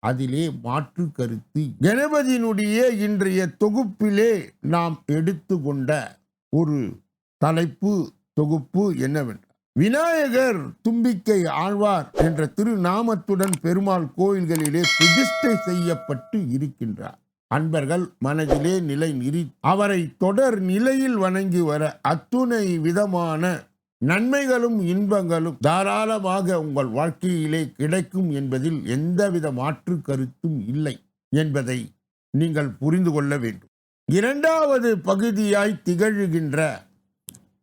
அதிலே மாற்று கருத்து கணபதியினுடைய இன்றைய தொகுப்பிலே நாம் எடுத்துக்கொண்ட ஒரு தலைப்பு தொகுப்பு என்னவென்றால் விநாயகர் தும்பிக்கை ஆழ்வார் என்ற திருநாமத்துடன் பெருமாள் கோயில்களிலே பிரதிஷ்டை செய்யப்பட்டு இருக்கின்றார். அன்பர்கள் மனதிலே நிலை நிறி அவரை தொடர் நிலையில் வணங்கி வர அத்துணை விதமான நன்மைகளும் இன்பங்களும் தாராளமாக உங்கள் வாழ்க்கையிலே கிடைக்கும் என்பதில் எந்தவித மாற்று கருத்தும் இல்லை என்பதை நீங்கள் புரிந்து கொள்ள வேண்டும். இரண்டாவது பகுதியாய் திகழ்கின்ற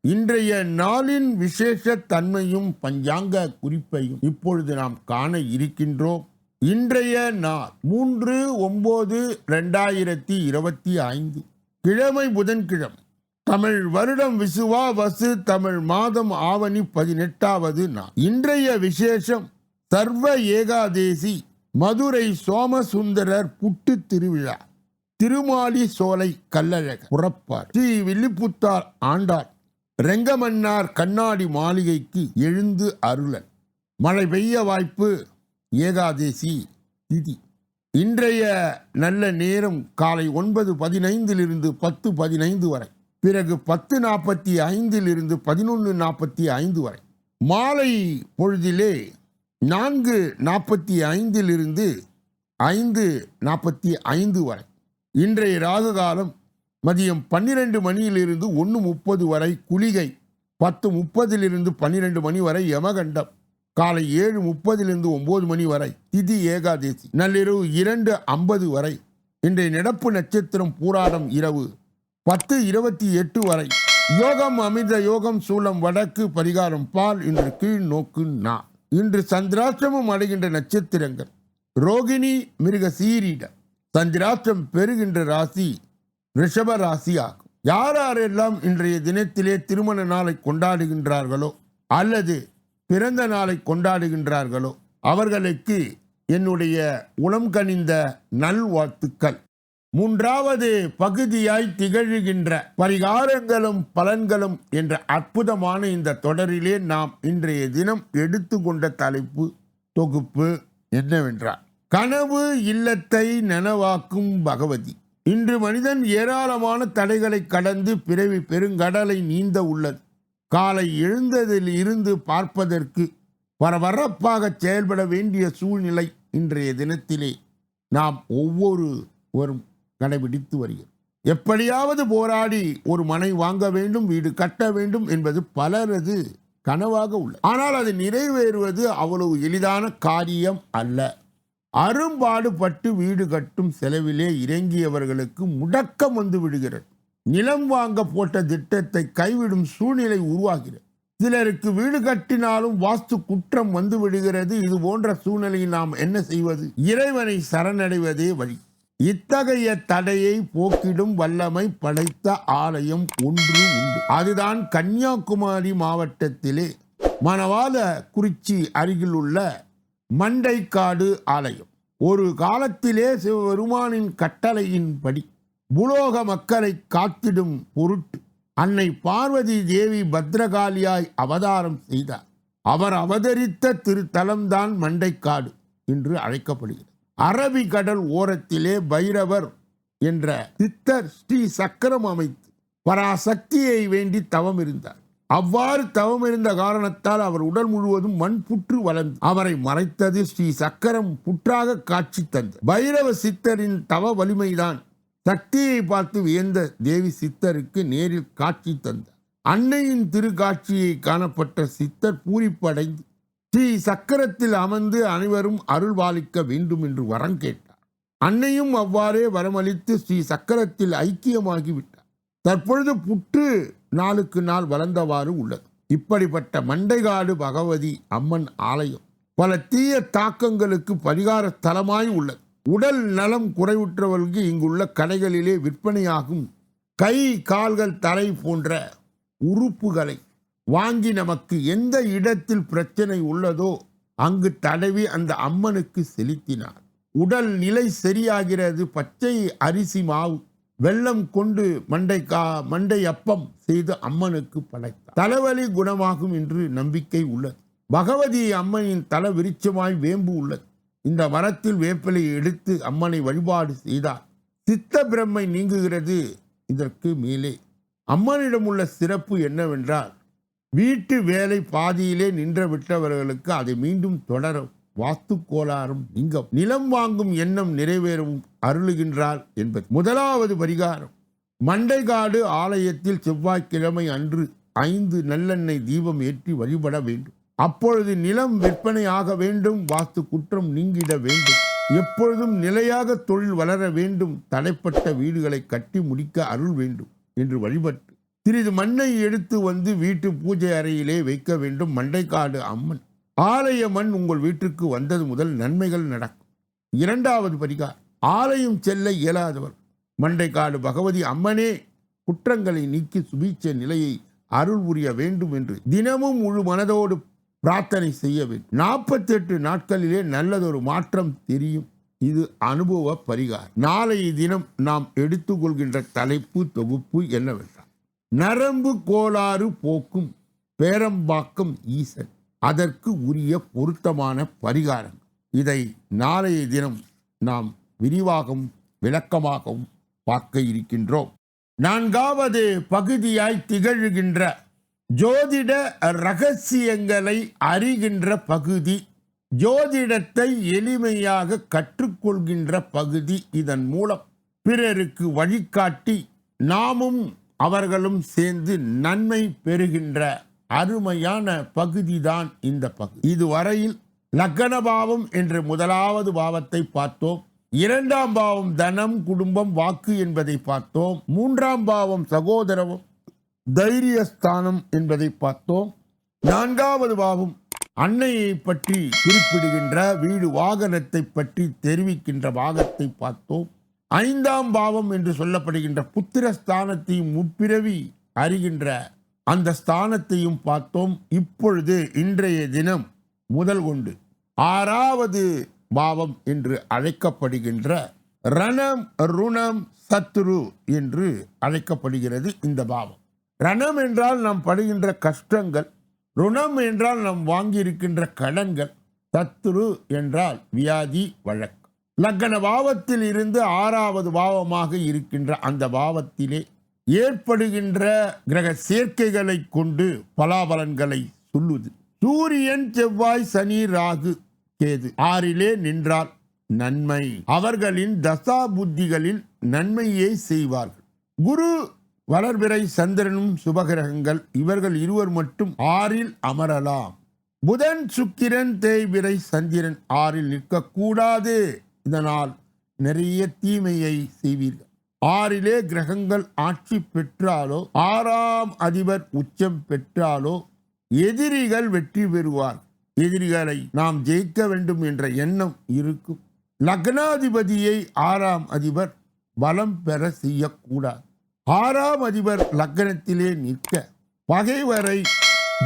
இன்றைய நாளின் விசேஷ தன்மையும் பஞ்சாங்க குறிப்பையும் இப்பொழுது நாம் காண இருக்கின்றோம். இன்றைய நாள் மூன்று ஒன்பது ரெண்டாயிரத்தி இருபத்தி ஐந்து. கிழமை புதன்கிழமை. தமிழ் வருடம் விசுவா வசு தமிழ் மாதம் ஆவணி பதினெட்டாவது நாள். இன்றைய விசேஷம் சர்வ ஏகாதேசி மதுரை சோமசுந்தரர் புட்டு திருவிழா. திருமாலி சோலை கல்லழக புறப்பார் ஸ்ரீ வில்லிப்புத்தார் ஆண்டார் ரெங்கமன்னார் கண்ணாடி மாளிகைக்கு எழுந்து அருளன் மழை பெய்ய வாய்ப்பு ஏகாதேசி திதி. இன்றைய நல்ல நேரம் காலை ஒன்பது பதினைந்திலிருந்து பத்து பதினைந்து வரை. பிறகு பத்து நாற்பத்தி ஐந்திலிருந்து பதினொன்று நாற்பத்தி ஐந்து வரை. மாலை பொழுதிலே நான்கு நாற்பத்தி ஐந்திலிருந்து ஐந்து நாற்பத்தி ஐந்து வரை. இன்றைய ராகு காலம் மதியம் பன்னிரண்டு மணியிலிருந்து ஒன்று முப்பது வரை குளிகை பத்து முப்பதிலிருந்து பன்னிரெண்டு மணி வரை யமகண்டம் காலை ஏழு முப்பதிலிருந்து ஒன்பது மணி வரை திதி ஏகாதேசி நள்ளிரவு இரண்டு ஐம்பது வரை. இன்றைய நடப்பு நட்சத்திரம் பூராடம் இரவு. பத்து இருபத்தி எட்டு வரை. யோகம் அமிர்த யோகம் சூளம் வடக்கு பரிகாரம் பால் இன்று கீழ் நோக்கு நா. இன்று சந்திராஷ்டிரமம் அடைகின்ற நட்சத்திரங்கள். ரோகிணி மிருக சீரிட சந்திராஷ்டிரம் பெறுகின்ற ராசி ரிஷப ராசி ஆகும் யார் யாரெல்லாம் இன்றைய தினத்திலே திருமண நாளை கொண்டாடுகின்றார்களோ அல்லது பிறந்த நாளை கொண்டாடுகின்றார்களோ அவர்களுக்கு என்னுடைய உளம் கனிந்த நல்வாழ்த்துக்கள். மூன்றாவது பகுதியாய் திகழ்கின்ற பரிகாரங்களும் பலன்களும் என்ற அற்புதமான இந்த தொடரிலே நாம் இன்றைய தினம் எடுத்துக்கொண்ட தலைப்பு தொகுப்பு என்னவென்றார் கனவு இல்லத்தை நனவாக்கும் பகவதி. இன்று மனிதன் ஏராளமான தடைகளை கடந்து பிறவி பெருங்கடலை நீந்த உள்ளது. காலை எழுந்ததில் இருந்து பார்ப்பதற்கு பரபரப்பாக செயல்பட வேண்டிய சூழ்நிலை இன்றைய தினத்திலே நாம் ஒவ்வொரு வரும் கடைபிடித்து வருகிறது. எப்படியாவது போராடி ஒரு மனை வாங்க வேண்டும் வீடு கட்ட வேண்டும் என்பது பலரது கனவாக உள்ளது. ஆனால் அது நிறைவேறுவது அவ்வளவு எளிதான காரியம் அல்ல. அரும்பாடுபட்டு வீடு கட்டும் செலவிலே இறங்கியவர்களுக்கு முடக்கம் வந்து விடுகிறது. நிலம் வாங்க போட்ட திட்டத்தை கைவிடும் சூழ்நிலை உருவாகிறது. சிலருக்கு வீடு கட்டினாலும் வாஸ்து குற்றம் வந்து விடுகிறது. இது போன்ற சூழ்நிலையில் நாம் என்ன செய்வது? இறைவனை சரணடைவதே வழி. இத்தகைய தடையை போக்கிடும் வல்லமை படைத்த ஆலயம் ஒன்று உண்டு. அதுதான் கன்னியாகுமரி மாவட்டத்திலே மணவாள குறிச்சி அருகில் உள்ள மண்டைக்காடு ஆலயம். ஒரு காலத்திலே சிவபெருமானின் கட்டளையின்படி புலோக மக்களை காத்திடும் பொருட்டு அன்னை பார்வதி தேவி பத்ரகாளியாய் அவதாரம் செய்தார். அவர் அவதரித்த திருத்தலம்தான் மண்டைக்காடு என்று அழைக்கப்படுகிறது. அரபிக்கடல் ஓரத்திலே பைரவர் என்ற சித்தர் ஸ்ரீ சக்கரம் அமைத்து பராசக்தியை வேண்டி தவம் இருந்தார். அவ்வாறு தவம் இருந்த காரணத்தால் அவர் உடல் முழுவதும் மண் புற்று வளர்ந்து அவரை மறைத்தது ஸ்ரீ சக்கரம் புற்றாக காட்சி தந்தது பைரவ சித்தரின் தவ வலிமைதான். சக்தியை பார்த்து வியந்த தேவி சித்தருக்கு நேரில் காட்சி தந்தார். அன்னையின் திருக்காட்சியை காணப்பட்ட சித்தர் பூரிப்படைந்து ஸ்ரீ சக்கரத்தில் அமர்ந்து அனைவரும் அருள்வாளிக்க வேண்டும் என்று வரம் கேட்டார். அன்னையும் அவ்வாறே வரமளித்து ஸ்ரீ சக்கரத்தில் ஐக்கியமாகிவிட்டார். தற்பொழுது புற்று நாளுக்கு நாள் வளர்ந்தவாறு உள்ளது. இப்படிப்பட்ட மண்டைகாடு பகவதி அம்மன் ஆலயம் பல தீய தாக்கங்களுக்கு பரிகார தலமாய் உள்ளது. உடல் நலம் குறைவுற்றவர்களுக்கு இங்குள்ள கடைகளிலே விற்பனையாகும் கை கால்கள் தலை போன்ற உறுப்புகளை வாங்கி நமக்கு எந்த இடத்தில் பிரச்சனை உள்ளதோ அங்கு தடவி அந்த அம்மனுக்கு செலுத்தினார். உடல் நிலை சரியாகிறது பச்சை அரிசி மாவு வெள்ளம் கொண்டு மண்டை கா மண்டை அப்பம் செய்து அம்மனுக்கு படைத்தார். தலைவலி குணமாகும் என்று நம்பிக்கை உள்ளது. பகவதி அம்மனின் தல விருட்சமாய் வேம்பு உள்ளது. இந்த மரத்தில் வேப்பிலை எடுத்து அம்மனை வழிபாடு செய்தார். சித்த பிரம்மை நீங்குகிறது இதற்கு மேலே. அம்மனிடம் உள்ள சிறப்பு என்னவென்றால் வீட்டு வேலை பாதியிலே நின்ற விட்டவர்களுக்கு அதை மீண்டும் தொடர வாஸ்து கோளாறும் நீங்க நிலம் வாங்கும் எண்ணம் நிறைவேறவும் அருளுகின்றார் என்பது. முதலாவது பரிகாரம். மண்டைகாடு ஆலயத்தில் செவ்வாய்க்கிழமை அன்று ஐந்து நல்லெண்ணெய் தீபம் ஏற்றி வழிபட வேண்டும். அப்பொழுது நிலம் விற்பனையாக வேண்டும் வாஸ்து குற்றம் நீங்கிட வேண்டும். எப்பொழுதும் நிலையாக தொழில் வளர வேண்டும் தடைப்பட்ட வீடுகளை கட்டி முடிக்க அருள் வேண்டும் என்று வழிபட்டு சிறிது மண்ணை எடுத்து வந்து வீட்டு பூஜை அறையிலே வைக்க வேண்டும். மண்டைக்காடு அம்மன். ஆலய மண் உங்கள் வீட்டுக்கு வந்தது முதல் நன்மைகள் நடக்கும். இரண்டாவது பரிகார் ஆலயம் செல்ல இயலாதவர். மண்டைக்காடு பகவதி அம்மனே குற்றங்களை நீக்கி சுபீட்ச நிலையை அருள் புரிய வேண்டும் என்று தினமும் முழு மனதோடு பிரார்த்தனை செய்ய வேண்டும். நாற்பத்தெட்டு நாட்களிலே நல்லதொரு மாற்றம் தெரியும். இது அனுபவ பரிகார் நாளைய தினம் நாம் எடுத்துக்கொள்கின்ற தலைப்பு தொகுப்பு என்னவென்று நரம்பு கோளாறு போக்கும் பேரம்பாக்கம் ஈசன். அதற்கு உரிய பொருத்தமான பரிகாரம். இதை நாளைய தினம் நாம் விரிவாகவும் விளக்கமாகவும் பார்க்க இருக்கின்றோம். நான்காவது பகுதியாய் திகழ்கின்ற ஜோதிட ரகசியங்களை அறிகின்ற பகுதி ஜோதிடத்தை எளிமையாக கற்றுக்கொள்கின்ற பகுதி இதன் மூலம். பிறருக்கு வழிகாட்டி நாமும் அவர்களும் சேர்ந்து நன்மை பெறுகின்ற அருமையான பகுதிதான் இந்த பகுதி. இதுவரையில் லக்கண பாவம் என்ற முதலாவது பாவத்தை பார்த்தோம். இரண்டாம் பாவம் தனம் குடும்பம் வாக்கு என்பதை பார்த்தோம். மூன்றாம் பாவம் சகோதரம் தைரியஸ்தானம் என்பதை பார்த்தோம். நான்காவது பாவம் அன்னையை பற்றி குறிப்பிடுகின்ற வீடு வாகனத்தை பற்றி தெரிவிக்கின்ற பாகத்தை பார்த்தோம். ஐந்தாம் பாவம் என்று சொல்லப்படுகின்ற புத்திர ஸ்தானத்தையும் முப்பிறவி அறிகின்ற அந்த ஸ்தானத்தையும் பார்த்தோம் இப்பொழுது இன்றைய தினம் முதல் கொண்டு. ஆறாவது பாவம் என்று அழைக்கப்படுகின்ற ரணம் ருணம் சத்ரு என்று அழைக்கப்படுகிறது இந்த பாவம். ரணம் என்றால் நாம் படுகின்ற கஷ்டங்கள் ருணம் என்றால் நாம் வாங்கியிருக்கின்ற கடன்கள் சத்ரு என்றால் வியாதி வழக்கு. லக்கண பாவத்தில் இருந்து ஆறாவது பாவமாக இருக்கின்ற அந்த பாவத்திலே ஏற்படுகின்ற கிரக சேர்க்கைகளை கொண்டு பலாபலன்களை சொல்லுது. சூரியன் செவ்வாய் சனி ராகு கேது ஆறிலே நின்றால் நன்மை. அவர்களின் தசா புத்திகளில் நன்மையை செய்வார்கள். குரு வளர்பிறை சந்திரனும் சுபகிரகங்கள் இவர்கள் இருவர் மட்டும் ஆறில் அமரலாம். புதன் சுக்கிரன் தேய்பிறை சந்திரன் ஆறில் நிற்கக்கூடாது. இதனால் நிறைய தீமையை செய்வீர்கள். ஆறிலே கிரகங்கள் ஆட்சி பெற்றாலோ ஆறாம் அதிபர் உச்சம் பெற்றாலோ எதிரிகள் வெற்றி பெறுவார். எதிரிகளை நாம் ஜெயிக்க வேண்டும் என்ற எண்ணம் இருக்கும். லக்னாதிபதியை ஆறாம் அதிபர் பலம் பெற செய்யக்கூடாது. ஆறாம் அதிபர் லக்னத்திலே நிற்க பகைவரை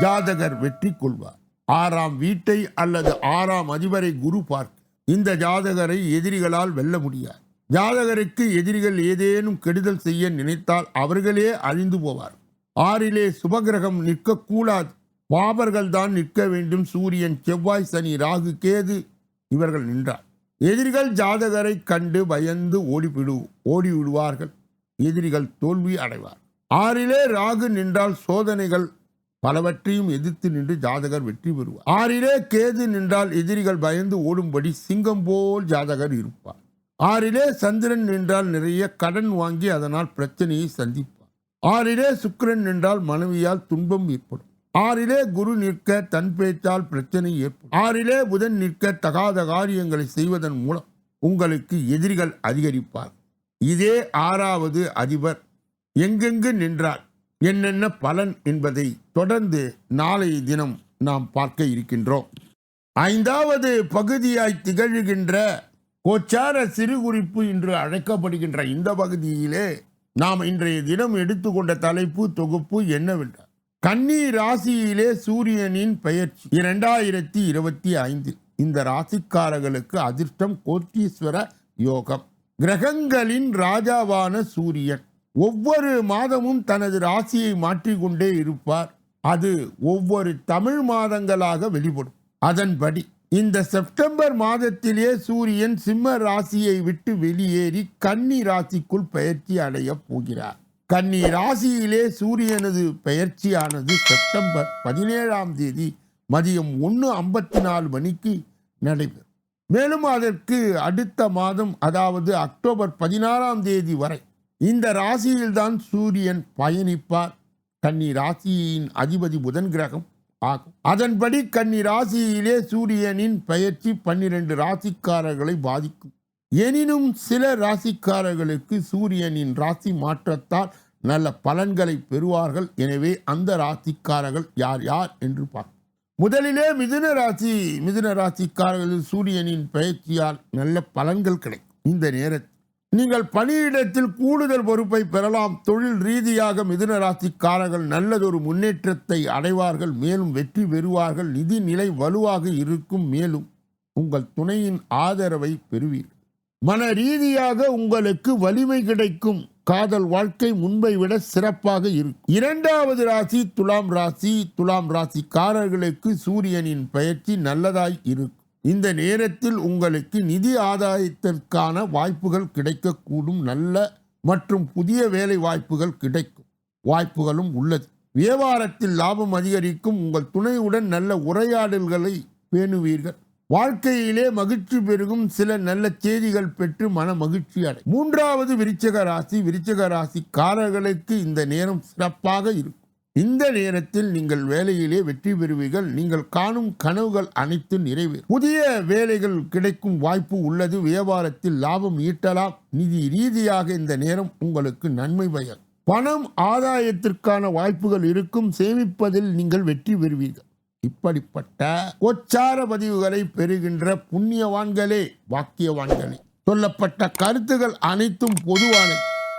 ஜாதகர் வெற்றி கொள்வார் ஆறாம் வீட்டை அல்லது ஆறாம் அதிபரை குரு பார்க்க இந்த ஜாதகரை எதிரிகளால் வெல்ல முடியாது. ஜாதகருக்கு எதிரிகள் ஏதேனும் கெடுதல் செய்ய நினைத்தால் அவர்களே அழிந்து போவார். ஆறிலே சுபகிரகம் நிற்கக்கூடாது பாபர்கள் தான் நிற்க வேண்டும். சூரியன் செவ்வாய் சனி ராகு கேது இவர்கள் நின்றார். எதிரிகள் ஜாதகரை கண்டு பயந்து ஓடிவிடு ஓடி விடுவார்கள் எதிரிகள் தோல்வி அடைவார் ஆறிலே ராகு நின்றால் சோதனைகள் பலவற்றையும் எதிர்த்து நின்று ஜாதகர் வெற்றி பெறுவார். ஆறிலே கேது நின்றால் எதிரிகள் பயந்து ஓடும்படி சிங்கம் போல் ஜாதகர் இருப்பார். ஆறிலே சந்திரன் நின்றால் நிறைய கடன் வாங்கி அதனால் பிரச்சனையை சந்திப்பார். ஆறிலே சுக்கிரன் நின்றால் மனைவியால் துன்பம் ஏற்படும். ஆறிலே குரு நிற்க தன் பேச்சால் பிரச்சனை ஏற்படும். ஆறிலே புதன் நிற்க தகாத காரியங்களை செய்வதன் மூலம் உங்களுக்கு எதிரிகள் அதிகரிப்பார் இதே ஆறாவது அதிபர் எங்கெங்கு நின்றார்? என்னென்ன பலன் என்பதை தொடர்ந்து நாளைய தினம் நாம் பார்க்க இருக்கின்றோம். ஐந்தாவது பகுதியாய் திகழ்கின்ற கோச்சார சிறு குறிப்பு என்று அழைக்கப்படுகின்ற இந்த பகுதியிலே நாம் இன்றைய தினம் எடுத்துக்கொண்ட தலைப்பு தொகுப்பு என்னவென்றால் கன்னி ராசியிலே சூரியனின் பெயர்ச்சி. இரண்டாயிரத்தி இருபத்தி ஐந்தில் இந்த ராசிக்காரர்களுக்கு அதிர்ஷ்டம் கோட்டீஸ்வர யோகம். கிரகங்களின் ராஜாவான சூரியன். ஒவ்வொரு மாதமும் தனது ராசியை மாற்றிக்கொண்டே இருப்பார். அது ஒவ்வொரு தமிழ் மாதங்களாக வெளிப்படும். அதன்படி இந்த செப்டம்பர் மாதத்திலே சூரியன் சிம்ம ராசியை விட்டு வெளியேறி கன்னி ராசிக்குள் பயிற்சி அடைய போகிறார். கன்னி ராசியிலே சூரியனது பெயர்ச்சியானது செப்டம்பர் பதினேழாம் தேதி மதியம் ஒன்று ஐம்பத்தி நாலு மணிக்கு நடைபெறும். மேலும் அதற்கு அடுத்த மாதம் அதாவது அக்டோபர் பதினாறாம் தேதி வரை இந்த ராசியில்தான் சூரியன் பயணிப்பார். கன்னி ராசியின் அதிபதி புதன் கிரகம் ஆகும். அதன்படி கன்னி ராசியிலே சூரியனின் பயிற்சி பன்னிரண்டு ராசிக்காரர்களை பாதிக்கும். எனினும் சில ராசிக்காரர்களுக்கு சூரியனின் ராசி மாற்றத்தால் நல்ல பலன்களை பெறுவார்கள். எனவே அந்த ராசிக்காரர்கள் யார் யார் என்று பார்ப்போம். முதலிலே மிதுன ராசி. மிதுன ராசிக்காரர்கள் சூரியனின் பயிற்சியால் நல்ல பலன்கள் கிடைக்கும். இந்த நேரத்தில் நீங்கள் பணியிடத்தில் கூடுதல் பொறுப்பை பெறலாம். தொழில் ரீதியாக மிதுன ராசிக்காரர்கள் நல்லதொரு முன்னேற்றத்தை அடைவார்கள். மேலும் வெற்றி பெறுவார்கள். நிதி நிலை வலுவாக இருக்கும். மேலும் உங்கள் துணையின் ஆதரவை பெறுவீர்கள். மன ரீதியாக உங்களுக்கு வலிமை கிடைக்கும். காதல் வாழ்க்கை முன்பை விட சிறப்பாக இருக்கும். இரண்டாவது ராசி துலாம் ராசி. துலாம் ராசிக்காரர்களுக்கு சூரியனின் பயிற்சி நல்லதாய் இருக்கும். இந்த நேரத்தில் உங்களுக்கு நிதி ஆதாயத்திற்கான வாய்ப்புகள் கிடைக்கக்கூடும். நல்ல மற்றும் புதிய வேலை வாய்ப்புகள் கிடைக்கும். வாய்ப்புகளும் உள்ளது. வியாபாரத்தில் லாபம் அதிகரிக்கும். உங்கள் துணையுடன் நல்ல உரையாடல்களை பேணுவீர்கள். வாழ்க்கையிலே மகிழ்ச்சி பெருகும். சில நல்ல செய்திகள் பெற்று மன மகிழ்ச்சி அடை மூன்றாவது விருச்சக ராசி. விருச்சக ராசிக்காரர்களுக்கு இந்த நேரம் சிறப்பாக இருக்கும். இந்த நேரத்தில் நீங்கள் வேலையிலே வெற்றி பெறுவீர்கள். நீங்கள் காணும் கனவுகள் அனைத்து நிறைவேறும். புதிய வேலைகள் கிடைக்கும் வாய்ப்பு உள்ளது. வியாபாரத்தில் லாபம் ஈட்டலாம். நிதி ரீதியாக இந்த நேரம் உங்களுக்கு நன்மை பயன். பணம் ஆதாயத்திற்கான வாய்ப்புகள் இருக்கும். சேமிப்பதில் நீங்கள் வெற்றி பெறுவீர்கள். இப்படிப்பட்ட கோச்சார பதிவுகளை பெறுகின்ற புண்ணியவான்களே வாக்கியவான்களே சொல்லப்பட்ட கருத்துகள் அனைத்தும் பொதுவானது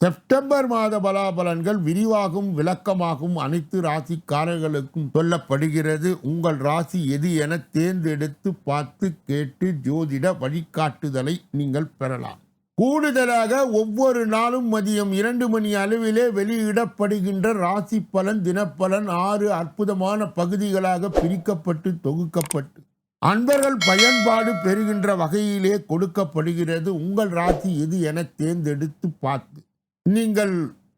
செப்டம்பர் மாத பலாபலன்கள் விரிவாகும் விளக்கமாகும். அனைத்து ராசிக்காரர்களுக்கும் சொல்லப்படுகிறது. உங்கள் ராசி எது என தேர்ந்தெடுத்து பார்த்து கேட்டு ஜோதிட வழிகாட்டுதலை நீங்கள் பெறலாம். கூடுதலாக ஒவ்வொரு நாளும் மதியம் இரண்டு மணி அளவிலே வெளியிடப்படுகின்ற ராசி பலன் தினப்பலன் ஆறு அற்புதமான பகுதிகளாக பிரிக்கப்பட்டு தொகுக்கப்பட்டு அன்பர்கள் பயன்பாடு பெறுகின்ற வகையிலே கொடுக்கப்படுகிறது. உங்கள் ராசி எது என தேர்ந்தெடுத்து பார்த்து நீங்கள்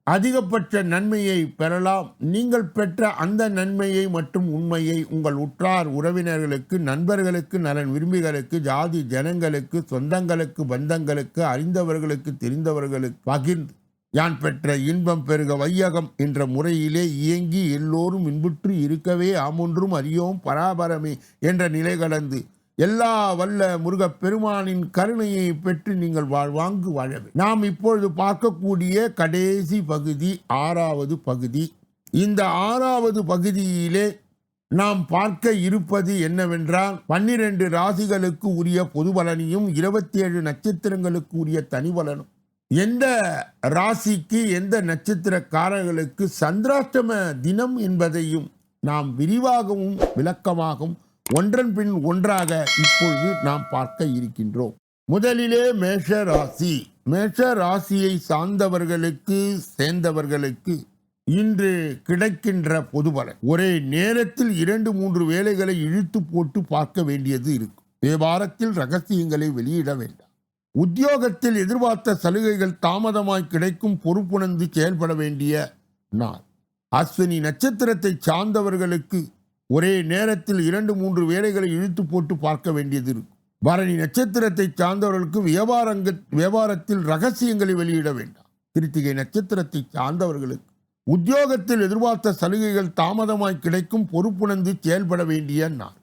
அதிகபட்ச நன்மையை பெறலாம். நீங்கள் பெற்ற அந்த நன்மையை மற்றும் உண்மையை உங்கள் உற்றார் உறவினர்களுக்கு நண்பர்களுக்கு நலன் விரும்பிகளுக்கு ஜாதி ஜனங்களுக்கு சொந்தங்களுக்கு பந்தங்களுக்கு அறிந்தவர்களுக்கு தெரிந்தவர்களுக்கு பகிர்ந்து யான் பெற்ற இன்பம் பெருக வையகம் என்ற முறையிலே இயங்கி எல்லோரும் இன்புற்று இருக்கவே ஆமொன்றும் அறியோம் பராபரமே என்ற நிலை கடந்து எல்லா வல்ல முருக பெருமானின் கருணையை பெற்று நீங்கள் வாழ்வாங்கு வாழவே நாம் இப்பொழுது பார்க்கக்கூடிய கடைசி பகுதி ஆறாவது பகுதி. இந்த ஆறாவது பகுதியிலே நாம் பார்க்க இருப்பது என்னவென்றால் பன்னிரண்டு ராசிகளுக்கு உரிய பொது பலனையும் இருபத்தி ஏழு நட்சத்திரங்களுக்கு உரிய தனி பலனும். எந்த ராசிக்கு எந்த நட்சத்திரக்காரர்களுக்கு சந்திராஷ்டம தினம் என்பதையும் நாம் விரிவாகவும் விளக்கமாகவும் ஒன்றன் பின் ஒன்றாக இப்பொழுது நாம் பார்க்க இருக்கின்றோம். முதலிலே மேஷ ராசி மேஷ ராசியை சார்ந்தவர்களுக்கு சேர்ந்தவர்களுக்கு இன்று கிடைக்கின்ற பொதுபலன். ஒரே நேரத்தில் இரண்டு மூன்று வேலைகளை இழுத்து போட்டு பார்க்க வேண்டியது இருக்கும். வியாபாரத்தில் ரகசியங்களை வெளியிட வேண்டாம். உத்தியோகத்தில் எதிர்பார்த்த சலுகைகள் தாமதமாய் கிடைக்கும் பொறுப்புணர்ந்து செயல்பட வேண்டிய நாள். அஸ்வினி நட்சத்திரத்தை சார்ந்தவர்களுக்கு ஒரே நேரத்தில் இரண்டு மூன்று வேலைகளை இழுத்து போட்டு பார்க்க வேண்டியது இருக்கும். பரணி நட்சத்திரத்தை சார்ந்தவர்களுக்கு வியாபாரங்க வியாபாரத்தில் ரகசியங்களை வெளியிட வேண்டாம். கிருத்திகை நட்சத்திரத்தை சார்ந்தவர்களுக்கு உத்தியோகத்தில் எதிர்பார்த்த சலுகைகள் தாமதமாய் கிடைக்கும் பொறுப்புணர்ந்து செயல்பட வேண்டிய நாள்.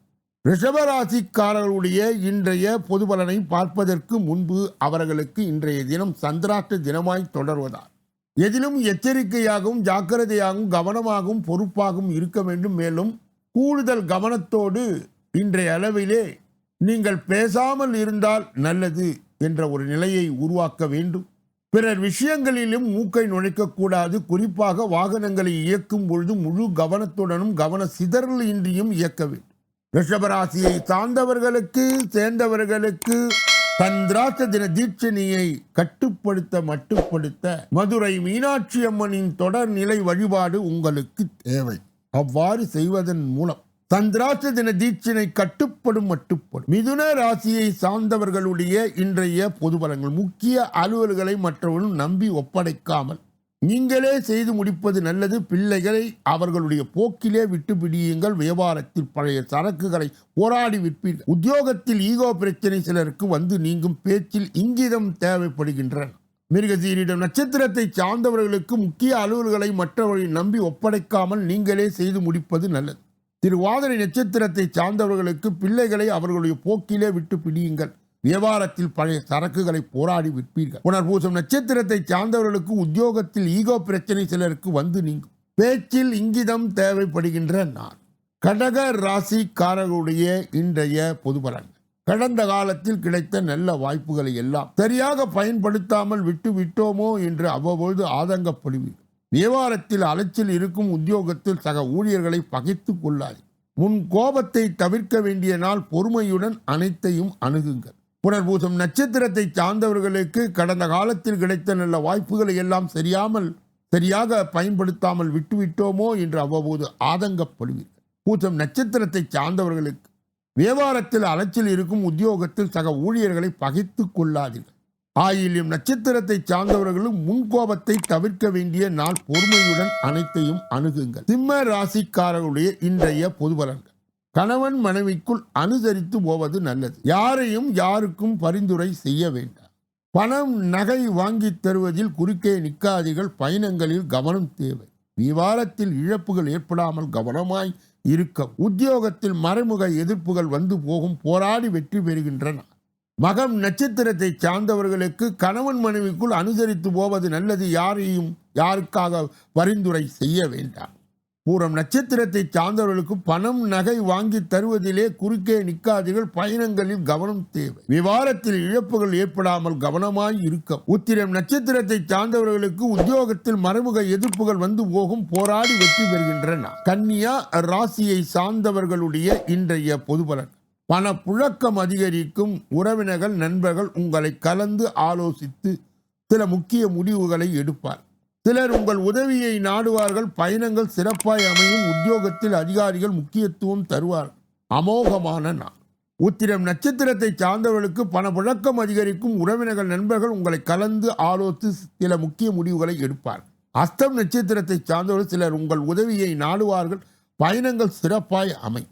ரிஷபராசிக்காரர்களுடைய இன்றைய பொது பலனை பார்ப்பதற்கு முன்பு அவர்களுக்கு இன்றைய தினம் சந்திராஷ்ட தினமாய் தொடர்வதால். எதிலும் எச்சரிக்கையாகவும் ஜாக்கிரதையாகவும் கவனமாகவும் பொறுப்பாகவும் இருக்க வேண்டும். மேலும் கூடுதல் கவனத்தோடு இன்றைய அளவிலே நீங்கள் பேசாமல் இருந்தால் நல்லது என்ற ஒரு நிலையை உருவாக்க வேண்டும். பிறர் விஷயங்களிலும் மூக்கை நுழைக்கக்கூடாது. குறிப்பாக வாகனங்களை இயக்கும் பொழுது முழு கவனத்துடனும் கவன சிதறல் இன்றியும் இயக்க வேண்டும். ரிஷபராசியை சார்ந்தவர்களுக்கு சேர்ந்தவர்களுக்கு சந்திராச தின தீட்சணியை கட்டுப்படுத்த மட்டுப்படுத்த மதுரை மீனாட்சி அம்மனின் தொடர்நிலை வழிபாடு உங்களுக்கு தேவை. அவ்வாறு செய்வதன் மூலம் சந்திராச தின தீட்சினை கட்டுப்படும் மட்டுப்படும். மிதுன ராசியை சார்ந்தவர்களுடைய இன்றைய பொது பலங்கள் முக்கிய அலுவல்களை மற்றவர்களும் நம்பி ஒப்படைக்காமல் நீங்களே செய்து முடிப்பது நல்லது. பிள்ளைகளை அவர்களுடைய போக்கிலே விட்டு பிடியுங்கள். வியாபாரத்தில் பழைய சரக்குகளை போராடி விற்பீர்கள். உத்தியோகத்தில் ஈகோ பிரச்சனை சிலருக்கு வந்து நீங்கும் பேச்சில் இங்கிதம் தேவைப்படுகின்றன. மிருகசீரிடம் நட்சத்திரத்தை சார்ந்தவர்களுக்கு முக்கிய அலுவல்களை மற்றவர்களை நம்பி ஒப்படைக்காமல் நீங்களே செய்து முடிப்பது நல்லது. திருவாதிரை நட்சத்திரத்தை சார்ந்தவர்களுக்கு பிள்ளைகளை அவர்களுடைய போக்கிலே விட்டு பிடியுங்கள். வியாபாரத்தில் பழைய சரக்குகளை போராடி விற்பீர்கள். புனர்பூசம் நட்சத்திரத்தை சார்ந்தவர்களுக்கு உத்தியோகத்தில் ஈகோ பிரச்சனை சிலருக்கு வந்து நீங்கும். பேச்சில் இங்கிதம் தேவைப்படுகின்ற நான் கடக ராசிக்காரர்களுடைய இன்றைய பொது பலன் கடந்த காலத்தில் கிடைத்த நல்ல வாய்ப்புகளை எல்லாம் சரியாக பயன்படுத்தாமல் விட்டு விட்டோமோ என்று அவ்வப்பொழுது ஆதங்கப்படுவீர்கள் வியாபாரத்தில் அலைச்சல் இருக்கும் உத்தியோகத்தில் சக ஊழியர்களை பகைத்துக் கொள்ளாது. முன் கோபத்தை தவிர்க்க வேண்டிய நாள் பொறுமையுடன் அனைத்தையும் அணுகுங்கள். புனர்பூசம் நட்சத்திரத்தை சார்ந்தவர்களுக்கு கடந்த காலத்தில் கிடைத்த நல்ல வாய்ப்புகளை எல்லாம் சரியாமல் சரியாக பயன்படுத்தாமல் விட்டுவிட்டோமோ என்று அவ்வப்போது ஆதங்கப்படுவீர்கள். பூசம் நட்சத்திரத்தை சார்ந்தவர்களுக்கு வியாபாரத்தில் அலைச்சல் இருக்கும் உத்தியோகத்தில் சக ஊழியர்களை பகைத்து கொள்ளாதீர்கள். ஆயிலும் நட்சத்திரத்தை சார்ந்தவர்களும் முன்கோபத்தை தவிர்க்க வேண்டிய நாள் பொறுமையுடன் அனைத்தையும் அணுகுங்கள். சிம்ம ராசிக்காரர்களுடைய இன்றைய பொது பலன்கள். கணவன் மனைவிக்குள் அனுசரித்து போவது நல்லது. யாரையும் யாருக்கும் பரிந்துரை செய்ய வேண்டாம். பணம் நகை வாங்கித் தருவதில் குறுக்கே நிற்காதீர்கள். பயணங்களில் கவனம் தேவை. விவாரத்தில் இழப்புகள் ஏற்படாமல் கவனமாய் இருக்க. உத்தியோகத்தில் மறைமுக எதிர்ப்புகள் வந்து போகும். போராடி வெற்றி பெறுகின்றன. மகம் நட்சத்திரத்தை சார்ந்தவர்களுக்கு கணவன் மனைவிக்குள் அனுசரித்து போவது நல்லது. யாரையும் யாருக்காக பரிந்துரை செய்ய வேண்டாம். பூரம் நட்சத்திரத்தை சார்ந்தவர்களுக்கு பணம் நகை வாங்கி தருவதிலே குறுக்கே நிற்காதீர்கள். பயணங்களில் கவனம் தேவை. விவாரத்தில் இழப்புகள் ஏற்படாமல் கவனமாய் இருக்க. உத்திரம் நட்சத்திரத்தை சார்ந்தவர்களுக்கு உத்தியோகத்தில் மறைமுக எதிர்ப்புகள் வந்து போகும். போராடி வெற்றி பெறுகின்றன. கன்னியா ராசியை சார்ந்தவர்களுடைய இன்றைய பொது பலன் புழக்கம் அதிகரிக்கும். உறவினர்கள் நண்பர்கள் உங்களை கலந்து ஆலோசித்து சில முக்கிய முடிவுகளை எடுப்பார். சிலர் உங்கள் உதவியை நாடுவார்கள் பயணங்கள் சிறப்பாய் அமையும் உத்தியோகத்தில் அதிகாரிகள் முக்கியத்துவம் தருவார். அமோகமான நான் உத்திரம் நட்சத்திரத்தை சார்ந்தவர்களுக்கு பணப்புழக்கம் அதிகரிக்கும் உறவினர்கள் நண்பர்கள் உங்களை கலந்து ஆலோசித்து சில முக்கிய முடிவுகளை எடுப்பார். அஸ்தம் நட்சத்திரத்தை சார்ந்தவர்கள் சிலர் உங்கள் உதவியை நாடுவார்கள் பயணங்கள் சிறப்பாய் அமை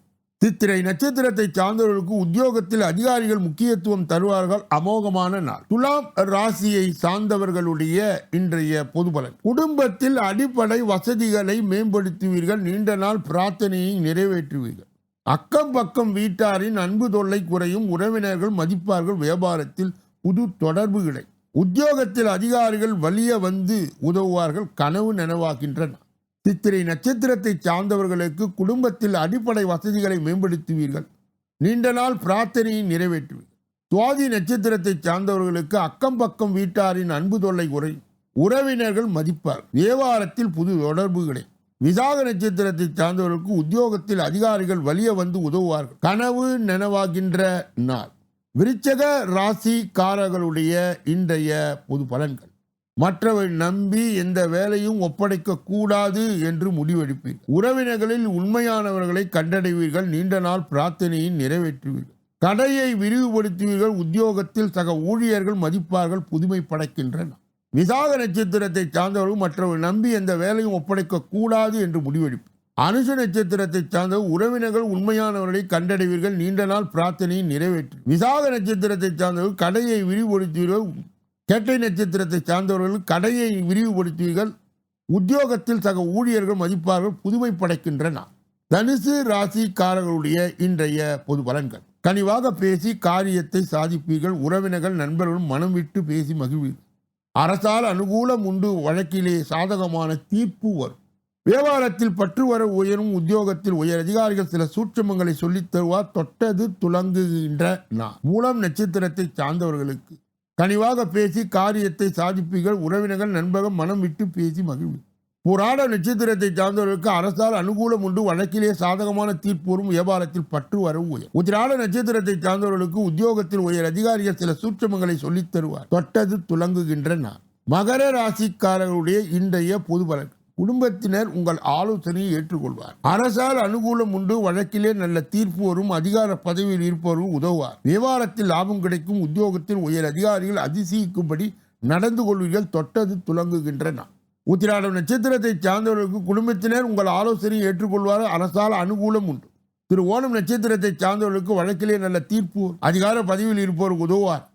சித்திரை நட்சத்திரத்தை சார்ந்தவர்களுக்கு உத்தியோகத்தில் அதிகாரிகள் முக்கியத்துவம் தருவார்கள். அமோகமான நாள். துலாம் ராசியை சார்ந்தவர்களுடைய இன்றைய பொது பலன் குடும்பத்தில் அடிப்படை வசதிகளை மேம்படுத்துவீர்கள். நீண்ட நாள் பிரார்த்தனையை நிறைவேற்றுவீர்கள். அக்கம் பக்கம் வீட்டாரின் அன்பு தொல்லை குறையும். உறவினர்கள் மதிப்பார்கள். வியாபாரத்தில் புது தொடர்பு கிடை உத்தியோகத்தில் அதிகாரிகள் வலிய வந்து உதவுவார்கள். கனவு நனவாகின்றன. சித்திரை நட்சத்திரத்தை சார்ந்தவர்களுக்கு குடும்பத்தில் அடிப்படை வசதிகளை மேம்படுத்துவீர்கள். நீண்ட நாள் பிரார்த்தனையை நிறைவேற்றுவீர்கள். சுவாதி நட்சத்திரத்தை சார்ந்தவர்களுக்கு அக்கம் பக்கம் வீட்டாரின் அன்பு தொல்லை குறை உறவினர்கள் மதிப்பார். வியாபாரத்தில் புது தொடர்புகளை விசாக நட்சத்திரத்தை சார்ந்தவர்களுக்கு உத்தியோகத்தில் அதிகாரிகள் வலிய வந்து உதவுவார்கள். கனவு நனவாகின்ற நாள். விருச்சக ராசிக்காரர்களுடைய இன்றைய பொது பலன்கள். மற்றவர் நம்பி எந்த வேலையும் ஒப்படைக்க கூடாது என்று முடிவெடுப்பீர் உறவினர்களில் உண்மையானவர்களை கண்டடைவீர்கள். நீண்ட நாள் பிரார்த்தனையை நிறைவேற்றுவீர்கள் கடையை விரிவுபடுத்துவீர்கள். உத்தியோகத்தில் சக ஊழியர்கள் மதிப்பார்கள். புதுமை படைக்கின்றன. விசாக நட்சத்திரத்தை சார்ந்தவர்கள் மற்றவர்கள் நம்பி எந்த வேலையும் ஒப்படைக்க கூடாது என்று முடிவெடுப்பீர் அனுசு நட்சத்திரத்தை சார்ந்த உறவினர்கள் உண்மையானவர்களை கண்டடைவீர்கள். நீண்ட நாள் பிரார்த்தனையை நிறைவேற்று விசாக நட்சத்திரத்தை சார்ந்தவர்கள் கடையை விரிவுபடுத்துவீர்கள். கேட்டை நட்சத்திரத்தை சார்ந்தவர்கள் கடையை விரிவுபடுத்துவீர்கள் உத்தியோகத்தில் சக ஊழியர்கள் மதிப்பார்கள் புதுமை படைக்கின்றன. தனுசு ராசிக்காரர்களுடைய இன்றைய பொது பலன்கள். கனிவாக பேசி காரியத்தை சாதிப்பீர்கள் உறவினர்கள் நண்பர்களும் மனம் விட்டு பேசி மகிழ்வீர்கள். அரசால் அனுகூலம் உண்டு வழக்கிலே சாதகமான தீர்ப்பு வரும். வியாபாரத்தில் பற்று வர உயரும் உத்தியோகத்தில் உயர் அதிகாரிகள் சில சூட்சமங்களை சொல்லித் தருவார் தொட்டது துலங்குகின்ற நான் மூலம் நட்சத்திரத்தை சார்ந்தவர்களுக்கு கனிவாக பேசி காரியத்தை சாதிப்பீர்கள் உறவினர்கள் நண்பர்கள் மனம் விட்டு பேசி மகிழ்வு. புராட நட்சத்திரத்தை சார்ந்தவர்களுக்கு அரசால் அனுகூலம் உண்டு. வழக்கிலே சாதகமான தீர்ப்பூரும் வியாபாரத்தில் பற்று வரவு உயர் உத்திராட நட்சத்திரத்தை சார்ந்தவர்களுக்கு உத்தியோகத்தில் உயர் அதிகாரிகள் சில சூட்சமங்களை சொல்லித் தருவார். தொட்டது துலங்குகின்ற நான் மகர ராசிக்காரர்களுடைய இன்றைய பொது பலன். குடும்பத்தினர் உங்கள் ஆலோசனையை ஏற்றுக்கொள்வார். அரசால் அனுகூலம் உண்டு வழக்கிலே நல்ல தீர்ப்பு வரும் அதிகார பதவியில் இருப்பவரும் உதவுவார். விவகாரத்தில் லாபம் கிடைக்கும் உத்தியோகத்தில் உயர் அதிகாரிகள் அதிசயிக்கும்படி நடந்து கொள்வீர்கள் தொட்டது துலங்குகின்றன. உத்திராடம் நட்சத்திரத்தை சார்ந்தவர்களுக்கு குடும்பத்தினர் உங்கள் ஆலோசனையை ஏற்றுக்கொள்வார் அரசால் அனுகூலம் உண்டு. திரு ஓணம் நட்சத்திரத்தை சார்ந்தவர்களுக்கு வழக்கிலே நல்ல தீர்ப்பு அதிகார பதவியில் இருப்பவர் உதவுவார்.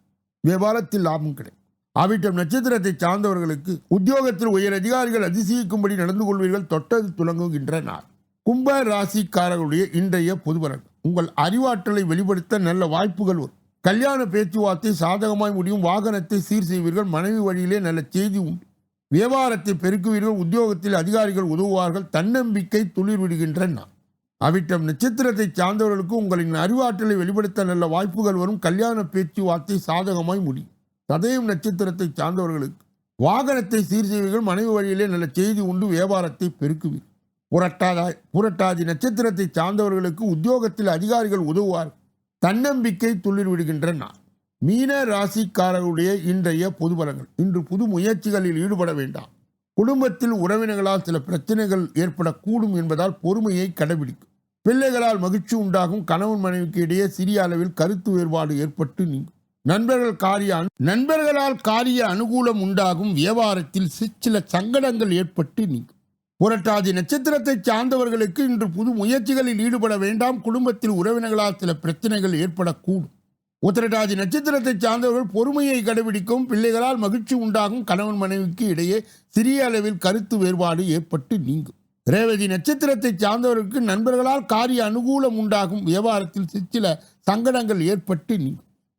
வியாபாரத்தில் லாபம் கிடைக்கும். அவிட்டம் நட்சத்திரத்தை சார்ந்தவர்களுக்கு உத்தியோகத்தில் உயர் அதிகாரிகள் அதிசயிக்கும்படி நடந்து கொள்வீர்கள் தொட்டது துலங்குகின்ற நாள் கும்ப ராசிக்காரர்களுடைய இன்றைய பொதுபலன் உங்கள் அறிவாற்றலை வெளிப்படுத்த நல்ல வாய்ப்புகள் வரும் கல்யாண பேச்சுவார்த்தை சாதகமாய் முடியும் வாகனத்தை சீர் செய்வீர்கள் மனைவி வழியிலே நல்ல செய்தி உண்டு. வியாபாரத்தை பெருக்குவீர்கள் உத்தியோகத்தில் அதிகாரிகள் உதவுவார்கள் தன்னம்பிக்கை துளிர் விடுகின்ற அவிட்டம் நட்சத்திரத்தை சார்ந்தவர்களுக்கு உங்களின் அறிவாற்றலை வெளிப்படுத்த நல்ல வாய்ப்புகள் வரும். கல்யாண பேச்சுவார்த்தை சாதகமாய் முடியும். சதயம் நட்சத்திரத்தை சார்ந்தவர்களுக்கு வாகனத்தை சீர் செய்வீர்கள் மனைவி வழியிலே நல்ல செய்தி உண்டு வியாபாரத்தை பெருக்குவீர்கள் புரட்டாதாய் புரட்டாதி நட்சத்திரத்தை சார்ந்தவர்களுக்கு உத்தியோகத்தில் அதிகாரிகள் உதவுவார். தன்னம்பிக்கை துளிர் விடுகின்ற நான் மீன ராசிக்காரர்களுடைய இன்றைய பொதுபலங்கள் இன்று புது முயற்சிகளில் ஈடுபட வேண்டாம். குடும்பத்தில் உறவினர்களால் சில பிரச்சனைகள் ஏற்படக்கூடும் என்பதால் பொறுமையை கடைபிடிக்கும். பிள்ளைகளால் மகிழ்ச்சி உண்டாகும். கணவன் மனைவிக்கு இடையே சிறிய அளவில் கருத்து வேறுபாடு ஏற்பட்டு நீங்கும். நண்பர்கள் காரிய நண்பர்களால் காரிய அனுகூலம் உண்டாகும் வியாபாரத்தில் சி- சில சங்கடங்கள் ஏற்பட்டு நீங்கும். புரட்டாதி நட்சத்திரத்தை சார்ந்தவர்களுக்கு இன்று புது முயற்சிகளில் ஈடுபட வேண்டாம். குடும்பத்தில் உறவினர்களால் சில பிரச்சனைகள் ஏற்படக்கூடும். உத்திரட்டாதி நட்சத்திரத்தை சார்ந்தவர்கள் பொறுமையை கடைபிடிக்கும் பிள்ளைகளால் மகிழ்ச்சி உண்டாகும் கணவன் மனைவிக்கு இடையே சிறிய அளவில் கருத்து வேறுபாடு ஏற்பட்டு நீங்கும். ரேவதி நட்சத்திரத்தை சார்ந்தவர்களுக்கு நண்பர்களால் காரிய அனுகூலம் உண்டாகும் வியாபாரத்தில் சிற்சில சங்கடங்கள் ஏற்பட்டு நீங்கும்.